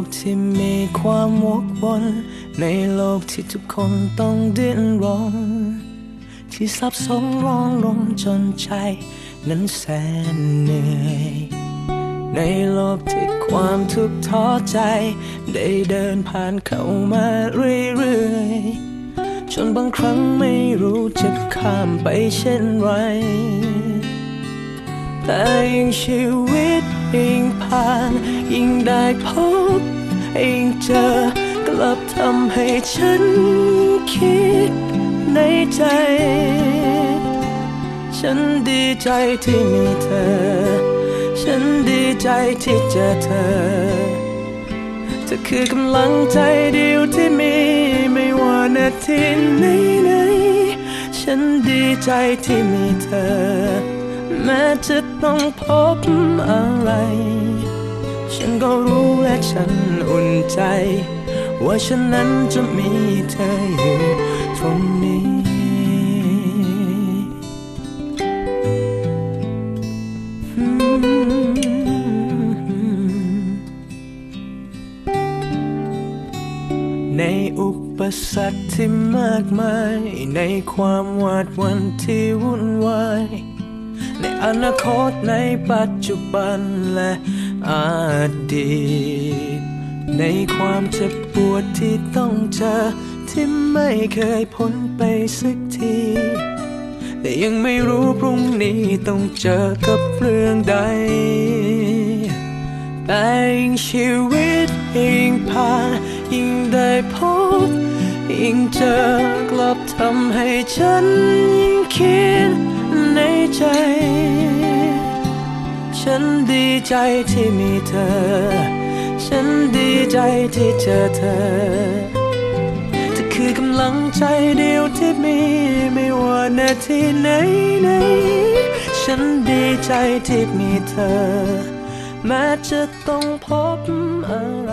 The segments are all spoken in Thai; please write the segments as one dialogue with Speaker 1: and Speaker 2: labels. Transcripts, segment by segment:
Speaker 1: กที่มีความวกวนในโลกที่ทุกคนต้องดิ้นรน ที่สับสนร้อนรนจนใจนั้นแสนเหนื่อยในโลกที่ความทุกข์ท้อใจ ได้เดินผ่านเข้ามาเรื่อยๆจนบางครั้งไม่รู้จะข้ามไปเช่นไร แต่ยิ่งชีวิตยิ่งผ่านยิ่งได้พบยิ่งเจอ กลับทำให้ฉันคิดในใจ ฉันดีใจที่มีเธอ ฉันดีใจที่เจอเธอเธอคือกำลังใจเดียวที่มี ไม่ว่านาทีไหนไหนๆฉันดีใจที่มีเธอ แม้จะ ต้องพบอะไร ฉันก็รู้และฉันอุ่นใจ ว่าฉันนั้นจะมีเธออยู่ตรงนี้ในอุปสรรคที่มากมาย ในความหวาดวันที่วุ่นวาย ในอนาคตในปัจจุบันและอดีต ในความเจ็บปวดที่ต้องเจอที่ไม่เคยพ้นไปสักที แต่ยังไม่รู้พรุ่งนี้ต้องเจอกับเรื่องใด แต่ยิ่งชีวิตยิ่งผ่านยิ่งได้พบยิ่งเจอกลับทำให้ฉันยิ่งคิด ในใจ ฉันดีใจที่มีเธอ ฉันดีใจที่เจอเธอเธอคือกำลังใจเดียวที่มีไม่ว่านาทีไหนไหนฉันดีใจที่มีเธอ แม้จะต้องพบอะไร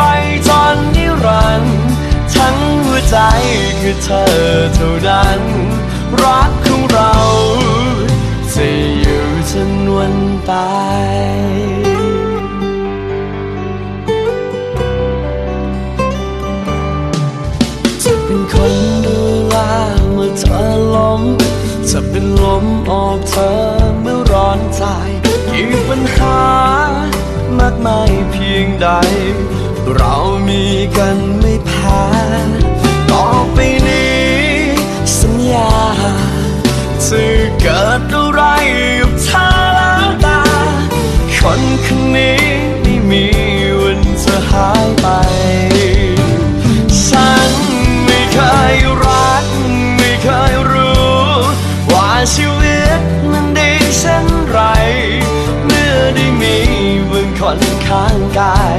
Speaker 2: ไปจนนิรันดร์ทั้งหัวใจคือเธอเท่านั้น รักของเราจะอยู่จนวันตายจะเป็นคนดูแลเมื่อเธอล้มจะเป็นลมออกเธอเมื่อร้อนใจกี่ปัญหามากมายเพียงใด เรามีกันไม่แพ้ต่อไปนี้สัญญาจะเกิดอะไรกับเธอแล้วตาคนคนนี้ไม่มีวันจะหายไป ฉันไม่เคยรัก ไม่เคยรู้ ว่าชีวิตมันดีเช่นไร เมื่อได้มีมึงคนข้างกาย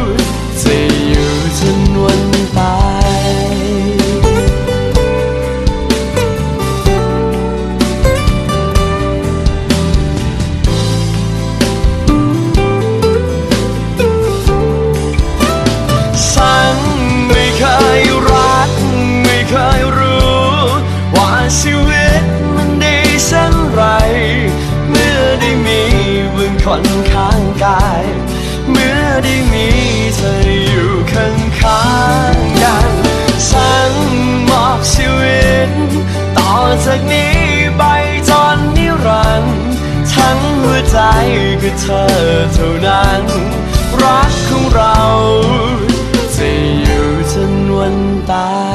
Speaker 2: ชีวิตมันดีเช่นไร เมื่อได้มีมึงคนข้างกาย เมื่อได้มีเธออยู่ข้างข้างๆกันฉันมอบชีวิต ต่อจากนี้ไปจนนิรันดร์ทั้งหัวใจคือเธอเท่านั้น รักของเราจะอยู่จนวันตาย